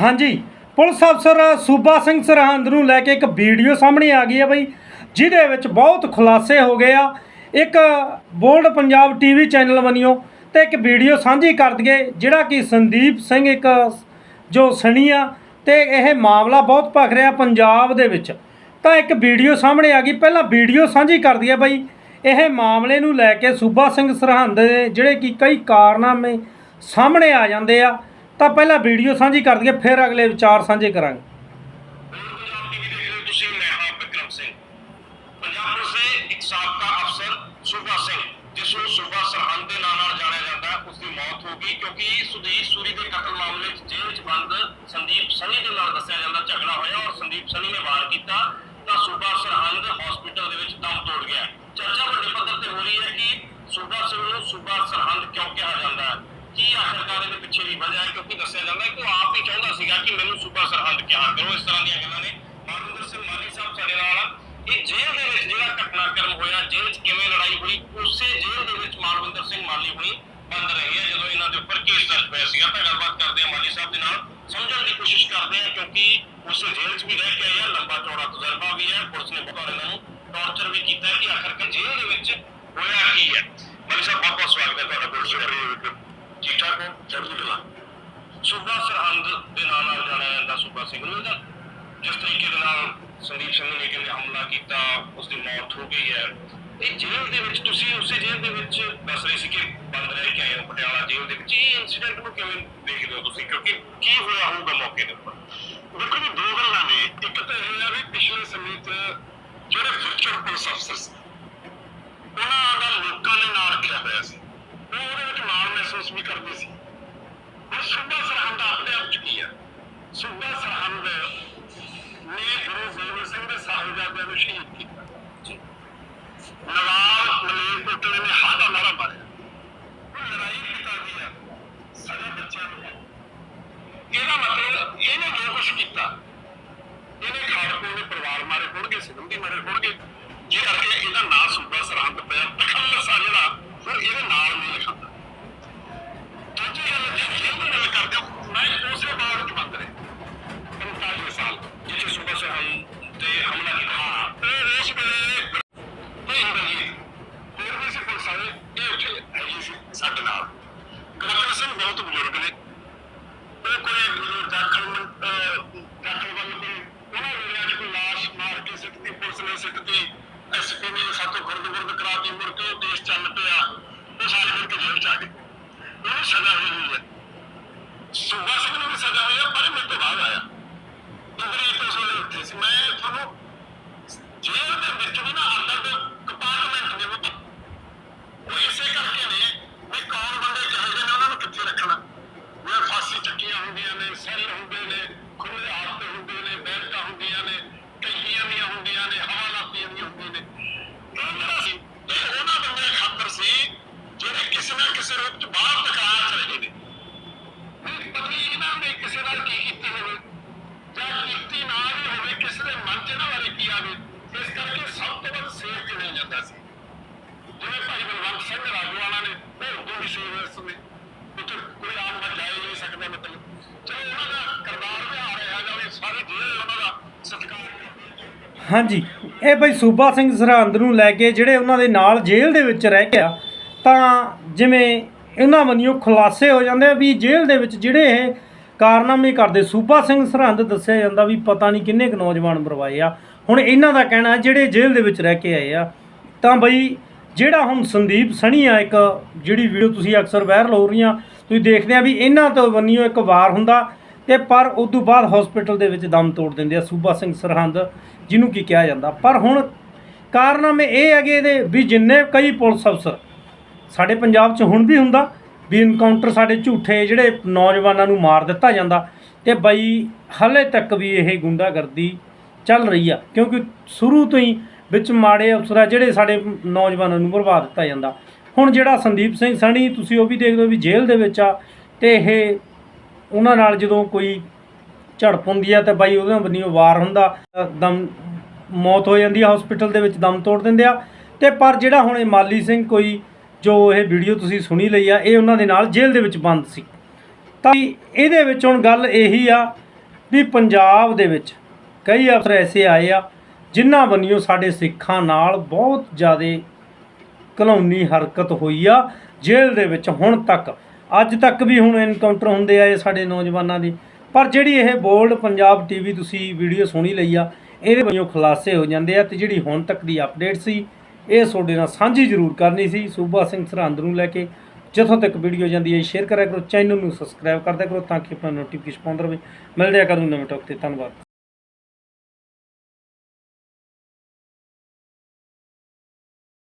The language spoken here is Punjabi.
ਹਾਂਜੀ, ਪੁਲਿਸ ਅਫਸਰ ਸੂਬਾ ਸਿੰਘ ਸਰਹੰਦ ਨੂੰ ਲੈ ਕੇ ਇੱਕ ਵੀਡੀਓ ਸਾਹਮਣੇ ਆ ਗਈ ਹੈ ਬਈ, ਜਿਹਦੇ ਵਿੱਚ ਬਹੁਤ ਖੁਲਾਸੇ ਹੋ ਗਏ ਆ। ਇੱਕ ਬੋਲਡ ਪੰਜਾਬ ਟੀਵੀ ਚੈਨਲ ਬਣਿਓ ਤੇ ਇੱਕ ਵੀਡੀਓ ਸਾਂਝੀ ਕਰ ਦਈਏ, ਜਿਹੜਾ ਕਿ ਸੰਦੀਪ ਸਿੰਘ ਇੱਕ ਜੋ ਸਣੀ ਆ ਤੇ ਇਹ ਮਾਮਲਾ ਬਹੁਤ ਭਖ ਰਿਹਾ ਪੰਜਾਬ ਦੇ ਵਿੱਚ। ਤਾਂ ਇੱਕ ਵੀਡੀਓ ਸਾਹਮਣੇ ਆ ਗਈ, ਪਹਿਲਾਂ ਵੀਡੀਓ ਸਾਂਝੀ ਕਰ ਦਈਏ ਬਈ, ਇਹ ਮਾਮਲੇ ਨੂੰ ਲੈ ਕੇ ਸੂਬਾ ਸਿੰਘ ਸਰਹੰਦ ਦੇ ਜਿਹੜੇ ਕਿ ਕਈ ਕਾਰਨਾਮੇ ਸਾਹਮਣੇ ਆ ਜਾਂਦੇ ਆ। ਤਾਂ ਪਹਿਲਾਂ ਵੀਡੀਓ ਸਾਂਝੀ ਕਰ ਦਈਏ, ਫਿਰ ਅਗਲੇ ਵਿਚਾਰ ਸਾਂਝੇ ਕਰਾਂਗੇ। ਕਿਉਂਕਿ ਸੁਦੀਪ ਸੂਰੀ ਦੇ ਕਤਲ ਮਾਮਲੇ 'ਚ ਜੇਲ੍ਹ 'ਚ ਬੰਦ ਸੰਦੀਪ ਸਨੀ ਦੇ ਨਾਲ ਦੱਸਿਆ ਜਾਂਦਾ, ਝਗੜਾ ਹੋਇਆ ਔਰ ਸੰਦੀਪ ਸਨੀ ਨੇ ਵਾਰ ਕੀਤਾ, ਤਾਂ ਸੂਬਾ ਸਰਹੰਦ ਹਸਪੀਟਲ ਦੇ ਵਿੱਚ ਦਮ ਤੋੜ ਗਿਆ ਚਰਚਾ ਵੱਡੇ ਪੱਧਰ ਤੇ ਹੋ ਰਹੀ ਹੈ ਕਿ ਸੂਬਾ ਸਿੰਘ ਨੂੰ ਸੂਬਾ ਸਰਹੰਦ ਕਿਉਂ ਕੀ ਆਖਰਕਾਰ ਇਹਦੇ ਪਿੱਛੇ ਦੀ ਵਜ੍ਹਾ ਹੈ ਕਿਉਂਕਿ ਦੱਸਿਆ ਜਾਂਦਾ ਹੈ ਕਿ ਉਹ ਆਪ ਹੀ ਚਾਹੁੰਦਾ ਸੀਗਾ ਕਿ ਮੈਨੂੰ ਸੂਬਾ ਸਰਹੰਦ ਕਿਹਾ ਕਰੋ। ਇਸ ਤਰ੍ਹਾਂ ਦੀਆਂ ਗੱਲਾਂ ਨੇ। ਮਾਨਵਿੰਦਰ ਸਿੰਘ ਮਾਲੀ ਸਾਹਿਬ ਸਾਡੇ ਨਾਲ ਇਹ ਜੇਲ੍ਹ ਦੇ ਵਿੱਚ ਜਿਹੜਾ ਘਟਨਾਕ੍ਰਮ ਹੋਇਆ, ਜੇਲ੍ਹ 'ਚ ਕਿਵੇਂ ਲੜਾਈ ਹੋਈ, ਉਸੇ ਜੇਲ੍ਹ ਦੇ ਵਿੱਚ ਮਾਨਵਿੰਦਰ ਸਿੰਘ ਮਾਲੀ ਹੁਣੀ ਬੰਦ ਰਹੇ ਆ, ਜਦੋਂ ਇਹਨਾਂ ਦੇ ਉੱਪਰ ਕੇਸ ਦਰਜ ਹੋਇਆ ਸੀਗਾ। ਤਾਂ ਗੱਲਬਾਤ ਕਰਦੇ ਆ ਮਾਲੀ ਸਾਹਿਬ ਦੇ ਨਾਲ। ਸਮਝਣ ਦੀ ਕੋਸ਼ਿਸ਼ ਕਰਦੇ ਆ ਕਿਉਂਕਿ ਉਸੇ ਜੇਲ੍ਹ 'ਚ ਵੀ ਰਹਿ ਕੇ ਆਏ ਲੰਬਾ ਚੌੜਾ ਤਜਰਬਾ ਵੀ ਹੈ। ਪੁਲਿਸ ਨੇ ਬਹੁਤ ਨੂੰ ਟੌਰਚਰ ਵੀ ਕੀਤਾ ਕਿ ਆਖਰਕਾਰ ਜੇਲ੍ਹ ਦੇ ਵਿੱਚ ਹੋਇਆ ਕੀ ਹੈ ਮਾਲੀ ਸਾਹਿਬ ਬਹੁਤ ਬਹੁਤ ਸਵਾਗਤ ਹੈ ਤੁਹਾਡਾ ਪੁਲਿਸ ਦੇ ਠੀਕ ਠਾਕ ਹੋ ਚੜ੍ਹਦੀ ਕਲਾ ਸੂਬਾ ਸਰਹੰਦ ਦੇ ਨਾਂ ਨਾਲ ਜਾਣਿਆ ਜਾਂਦਾ ਸੂਬਾ ਸਿੰਘ ਨੂੰ ਇਹਦਾ ਜਿਸ ਤਰੀਕੇ ਦੇ ਨਾਲ ਸੰਦੀਪ ਸਿੰਘ ਨੇ ਕਹਿੰਦੇ ਹਮਲਾ ਕੀਤਾ ਉਸ ਦੀ ਮੌਤ ਹੋ ਗਈ ਹੈ। ਇਹ ਜੇਲ੍ਹ ਦੇ ਵਿੱਚ ਤੁਸੀਂ ਉਸੇ ਜੇਲ੍ਹ ਦੇ ਵਿੱਚ ਦੱਸ ਰਹੇ ਸੀ ਕਿ ਬੰਦ ਰਹਿ ਕੇ ਆਏ ਹੋ ਪਟਿਆਲਾ ਜੇਲ੍ਹ ਦੇ ਵਿੱਚ। ਇਹ ਇਨਸੀਡੈਂਟ ਨੂੰ ਕਿਵੇਂ ਦੇਖਦੇ ਹੋ ਤੁਸੀਂ? ਕਿਉਂਕਿ ਕੀ ਹੋਇਆ ਹੋਊਗਾ ਮੌਕੇ ਦੇ ਉੱਪਰ? ਦੇਖੋ ਜੀ, ਦੋ ਗੱਲਾਂ ਨੇ। ਇੱਕ ਤਾਂ ਇਹ ਹੈ ਵੀ ਪਿਛਲੇ ਸਮੇਂ 'ਚ ਜਿਹੜੇ ਫਿਊਚਰ ਪੁਲਿਸ ਅਫਸਰ ਸੀ, ਉਹਨਾਂ ਦਾ ਲੋਕਾਂ ਨੇ ਨਾਂ ਰੱਖਿਆ ਹੋਇਆ ਸੀ। ਉਹ ਉਹਦੇ ਵਿੱਚ ਮਾਣ ਮਹਿਸੂਸ ਵੀ ਕਰਦੇ ਸੀ। ਹੁਣ ਸੂਬਾ ਸਰਹੰਦ ਆਪਣੇ ਆਪ ਚ ਕੀ ਹੈ? ਸੂਬਾ ਸਰਹੰਦ ਨੇ ਗੁਰੂ ਗੋਬਿੰਦ ਸਿੰਘ ਦੇ ਸਾਹਿਬਜ਼ਾਦਿਆਂ ਨੂੰ ਸ਼ਹੀਦ ਕੀਤਾ। ਨਵਾਬ ਮਲੇਰਕੋਟਲੇ ਨੇ ਹਾਂ ਨਾਰਾ ਮਾਰਿਆ। ਲੜਾਈ ਪਿਤਾ ਦੀ ਸਾਡੇ ਬੱਚਿਆਂ ਨੂੰ ਇਹਦਾ ਮਤਲਬ ਇਹਨੇ ਜੋ ਕੁਛ ਕੀਤਾ, ਇਹਨੇ ਖਾੜਕੂ ਦੇ ਪਰਿਵਾਰ ਮਾਰੇ ਹੋਣਗੇ ਸੰਬੰਧੀ ਮਾਰੇ ਹੋਣਗੇ। ਜੇ ਕਰਕੇ ਇਹਦਾ ਨਾਂ ਸੂਬਾ ਸਰਹੰਦ ਪਿਆ, ਤਖੱਲਸ ਆ ਜਿਹੜਾ ਉਹ ਇਹਦੇ ਨਾਲ ਨਹੀਂ ਲਿਖਾਂਦਾ ਦੂਜੀ ਗੱਲ ਜੇ ਜੇਲ੍ਹ ਦੀ ਗੱਲ ਕਰਦੇ ਹੋ ਮੈਂ ਉਸੇ ਬਾਗ ਚ ਬੰਦ ਰਹੇ 45 ਸਾਲ ਜਿੱਥੇ ਸੂਬਾ ਸਰਹੰਦ ਤੇ ਹਮਲਾ ਕੀਤਾ ਹਾਂ ਉਹ ਉਸ ਵੇਲੇ ਨਹੀਂ ਹੁੰਦਾ ਜੀ ਹੋਰ ਵੀ ਸੀ ਪੁਲਿਸ ਵਾਲੇ ਇਹ ਉੱਥੇ ਹੈਗੀ ਸੀ ਸਾਡੇ ਨਾਲ। ਗਵਰਨਰ ਸਿੰਘ ਬਹੁਤ ਬਜ਼ੁਰਗ ਨੇ। ਉਹ ਕੋਈ ਦਾਖਲ ਦਾਖਲ ਵੱਲ ਕੋਈ ਉਹਨਾਂ ਵੇਲੇ ਅੱਜ ਕੋਈ ਲਾਸ਼ ਮਾਰ ਕੇ ਸਿੱਟਦੀ ਪੁਲਿਸ ਨੇ ਸਿੱਟਦੀ ਐਸਪੀ ਨੇ ਸਾਤੋਂ ਖੁਰਦ ਖੁਰਦ ਕਰਾਤੀ, ਮੁੜ ਕੇ ਉਹ ਦੇਸ਼ ਚੱਲ ਪਿਆ। ਉਹ ਸਾਰੇ ਮੁੜ ਕੇ ਜੇਲ੍ਹ ਚ ਆ ਗਏ ਉਹਨੂੰ ਸਜ਼ਾ ਹੋਈ ਹੋਈ ਹੈ। ਸੂਬਾ ਸਿੰਘ ਨੂੰ ਵੀ ਸਜ਼ਾ ਹੋਈ ਹੈ, ਪਰ ਮੇਰੇ ਤੋਂ ਬਾਅਦ ਆਇਆ। ਇੰਦਰੀ ਪੁਲਿਸ ਵਾਲੇ ਉੱਥੇ ਸੀ। ਮੈਂ ਤੁਹਾਨੂੰ ਜੇਲ੍ਹ ਦੇ ਵਿੱਚ ਵੀ ਨਾ ਅੰਦਰ ਦੇ ਕੰਪਾਰਟਮੈਂਟ ਨੇ ਉਹ ਉਹ ਇਸੇ ਕਰਕੇ ਨੇ ਵੀ ਕੌਣ ਬੰਦੇ ਚਾਹੀਦੇ ਨੇ ਉਹਨਾਂ ਨੂੰ ਕਿੱਥੇ ਰੱਖਣਾ ਉਹ ਫਾਸੀ ਚੱਕੀਆਂ ਹੁੰਦੀਆਂ ਨੇ ਸੈੱਲ ਹੁੰਦੇ ਨੇ ਖੁੱਲੇ ਹੱਥ ਹੁੰਦੇ ਨੇ ਬੈਠਕਾਂ ਹੁੰਦੀਆਂ ਨੇ ਕਈਆਂ ਦੀਆਂ ਹੁੰਦੀਆਂ ਨੇ ਹਵਾਲਾਤੀਆਂ ਦੀਆਂ ਹੁੰਦੀਆਂ ਨੇ ਇਹ ਜਿਹੜਾ ਸੀ ਇਹ ਉਹਨਾਂ ਬੰਦੇ ਖਾਤਰ ਸੀ ਜਿਹੜੇ ਕਿਸੇ ਨਾ ਕਿਸੇ ਰੂਪ ਚ ਬਾਹਰ ਟਕਰਾਅ ਚ ਰਹੇ ਨੇ ਨਹੀਂ ਪਤਾ ਨਹੀਂ ਇਹਨਾਂ ਨੇ ਕਿਸੇ ਨਾਲ ਕੀ ਕੀਤੀ ਹੋਵੇ ਜਾਂ ਕੀਤੀ ਨਾ ਵੀ ਹੋਵੇ ਕਿਸੇ ਦੇ ਮਨ ਚ ਇਹਨਾਂ ਬਾਰੇ ਕੀ ਆਵੇ ਇਸ ਕਰਕੇ ਸਭ ਤੋਂ ਵੱਧ ਸੇਫ ਸੀ। ਜਿਵੇਂ ਭਾਈ ਬਲਵੰਤ ਸਿੰਘ ਰਾਜਵਾਲਾ ਨੇ ਉਹ ਉਦੋਂ ਵੀ ਸੇਵ ਇਸ ਉੱਥੇ ਕੋਈ ਆਮ ਬੰਦਾ ਹੀ ਨਹੀਂ ਸਕਦਾ, ਮਤਲਬ। ਚਲੋ, ਉਹਨਾਂ ਦਾ ਕਰਦਾਰ ਵੀ ਆ ਰਿਹਾ ਜਾਵੇ ਸਾਰੇ ਜਿਹੜੇ ਉਹਨਾਂ ਦਾ ਸਤਿਕਾਰ ਹਾਂਜੀ, ਇਹ ਬਈ ਸੂਬਾ ਸਿੰਘ ਸਰਹੰਦ ਨੂੰ ਲੈ ਕੇ ਜਿਹੜੇ ਉਹਨਾਂ ਦੇ ਨਾਲ ਜੇਲ੍ਹ ਦੇ ਵਿੱਚ ਰਹਿ ਗਿਆ, ਤਾਂ ਜਿਵੇਂ ਇਹਨਾਂ ਵੱਲੋਂ ਖੁਲਾਸੇ ਹੋ ਜਾਂਦੇ ਆ ਵੀ ਜੇਲ੍ਹ ਦੇ ਵਿੱਚ ਜਿਹੜੇ ਇਹ ਕਾਰਨਾਮੇ ਕਰਦੇ, ਸੂਬਾ ਸਿੰਘ ਸਰਹੰਦ ਦੱਸਿਆ ਜਾਂਦਾ ਵੀ ਪਤਾ ਨਹੀਂ ਕਿੰਨੇ ਕੁ ਨੌਜਵਾਨ ਮਰਵਾਏ ਆ। ਹੁਣ ਇਹਨਾਂ ਦਾ ਕਹਿਣਾ, ਜਿਹੜੇ ਜੇਲ੍ਹ ਦੇ ਵਿੱਚ ਰਹਿ ਕੇ ਆਏ ਆ ਤਾਂ ਬਈ ਜਿਹੜਾ ਹੁਣ ਸੰਦੀਪ ਸਣੀ ਆ ਇੱਕ ਜਿਹੜੀ ਵੀਡੀਓ ਤੁਸੀਂ ਅਕਸਰ ਵਾਇਰਲ ਹੋ ਰਹੀਆਂ, ਤੁਸੀਂ ਦੇਖਦੇ ਆ ਵੀ ਇਹਨਾਂ ਤੋਂ ਬੰਨਿਓ ਇੱਕ ਵਾਰ ਹੁੰਦਾ ਤੇ ਪਰ ਉਸ ਤੋਂ ਬਾਅਦ ਹਸਪੀਟਲ ਦੇ ਵਿੱਚ ਦਮ ਤੋੜ ਦਿੰਦੇ ਆ ਸੂਬਾ ਸਿੰਘ ਸਰਹੰਦ, ਜਿਹਨੂੰ ਕੀ ਕਿਹਾ ਜਾਂਦਾ। ਪਰ ਹੁਣ ਕਾਰਨਾਮੇ ਇਹ ਹੈਗੇ ਇਹਦੇ ਵੀ ਜਿੰਨੇ ਕਈ ਪੁਲਿਸ ਅਫਸਰ ਸਾਡੇ ਪੰਜਾਬ 'ਚ ਹੁਣ ਵੀ ਹੁੰਦਾ, ਵੀ ਇਨਕਾਊਂਟਰ ਸਾਡੇ ਝੂਠੇ ਜਿਹੜੇ ਨੌਜਵਾਨਾਂ ਨੂੰ ਮਾਰ ਦਿੱਤਾ ਜਾਂਦਾ ਤੇ ਬਈ ਹਲੇ ਤੱਕ ਵੀ ਇਹ ਗੁੰਡਾਗਰਦੀ ਚੱਲ ਰਹੀ ਆ, ਕਿਉਂਕਿ ਸ਼ੁਰੂ ਤੋਂ ਹੀ ਵਿੱਚ ਮਾੜੇ ਅਫਸਰ ਆ ਜਿਹੜੇ ਸਾਡੇ ਨੌਜਵਾਨਾਂ ਨੂੰ ਮਰਵਾ ਦਿੱਤਾ ਜਾਂਦਾ। ਹੁਣ ਜਿਹੜਾ ਸੰਦੀਪ ਸਿੰਘ ਸਣੀ, ਤੁਸੀਂ ਉਹ ਵੀ ਦੇਖਦੇ ਹੋ ਵੀ ਜੇਲ੍ਹ ਦੇ ਵਿੱਚ ਆ, ਤੇ ਇਹ ਉਹਨਾਂ ਨਾਲ ਜਦੋਂ ਕੋਈ ਝੜਪ ਹੁੰਦੀ ਆ, ਤਾਂ ਬਾਈ ਉਹਦੇ ਬੰਨਿਓ ਵਾਰ ਹੁੰਦਾ, ਦਮ ਮੌਤ ਹੋ ਜਾਂਦੀ ਆ ਹਸਪੀਟਲ ਦੇ ਵਿੱਚ ਦਮ ਤੋੜ ਦਿੰਦੇ ਆ। ਤੇ ਪਰ ਜਿਹੜਾ ਹੁਣ ਇਹ ਮਾਲੀ ਸਿੰਘ ਕੋਈ, ਜੋ ਇਹ ਵੀਡੀਓ ਤੁਸੀਂ ਸੁਣੀ ਲਈ ਆ, ਇਹ ਉਹਨਾਂ ਦੇ ਨਾਲ ਜੇਲ੍ਹ ਦੇ ਵਿੱਚ ਬੰਦ ਸੀ। ਤਾਂ ਇਹਦੇ ਵਿੱਚ ਹੁਣ ਗੱਲ ਇਹੀ ਆ ਵੀ ਪੰਜਾਬ ਦੇ ਵਿੱਚ ਕਈ ਅਫਸਰ ਐਸੇ ਆਏ ਆ ਜਿਨ੍ਹਾਂ ਬੰਨਿਓ ਸਾਡੇ ਸਿੱਖਾਂ ਨਾਲ ਬਹੁਤ ਜ਼ਿਆਦਾ ਘਿਨੌਣੀ ਹਰਕਤ ਹੋਈ ਆ, ਜੇਲ੍ਹ ਦੇ ਵਿੱਚ ਹੁਣ ਤੱਕ। ਅੱਜ ਤੱਕ ਵੀ ਹੁਣ ਐਨਕਾਊਂਟਰ ਹੁੰਦੇ ਆ ਇਹ ਸਾਡੇ ਨੌਜਵਾਨਾਂ ਦੀ। ਪਰ ਜਿਹੜੀ ਇਹ ਬੋਲਡ ਪੰਜਾਬ ਟੀਵੀ ਤੁਸੀਂ ਵੀਡੀਓ ਸੁਣੀ ਲਈ ਆ, ਇਹਦੇ ਵੱਲੋਂ ਖੁਲਾਸੇ ਹੋ ਜਾਂਦੇ ਆ ਤੇ ਜਿਹੜੀ ਹੁਣ ਤੱਕ ਦੀ ਅਪਡੇਟ ਸੀ, ਇਹ ਤੁਹਾਡੇ ਨਾਲ ਸਾਂਝੀ ਜ਼ਰੂਰ ਕਰਨੀ ਸੀ। ਸੂਬਾ ਸਿੰਘ ਸਰਹੰਦ ਨੂੰ ਲੈ ਕੇ ਜਿੱਥੋਂ ਤੱਕ ਵੀਡੀਓ ਜਾਂਦੀ ਹੈ ਸ਼ੇਅਰ ਕਰਿਆ ਕਰੋ ਚੈਨਲ ਨੂੰ ਸਬਸਕ੍ਰਾਈਬ ਕਰਦਿਆ ਕਰੋ ਤਾਂ ਕਿ ਆਪਣਾ ਨੋਟੀਫਿਕੇਸ਼ਨ ਪਾਉਂਦਾ ਰਹੇ। ਮਿਲਦੇ ਆ ਕਰੂ ਨਵੇਂ ਟੌਪ ਤੇ। ਧੰਨਵਾਦ।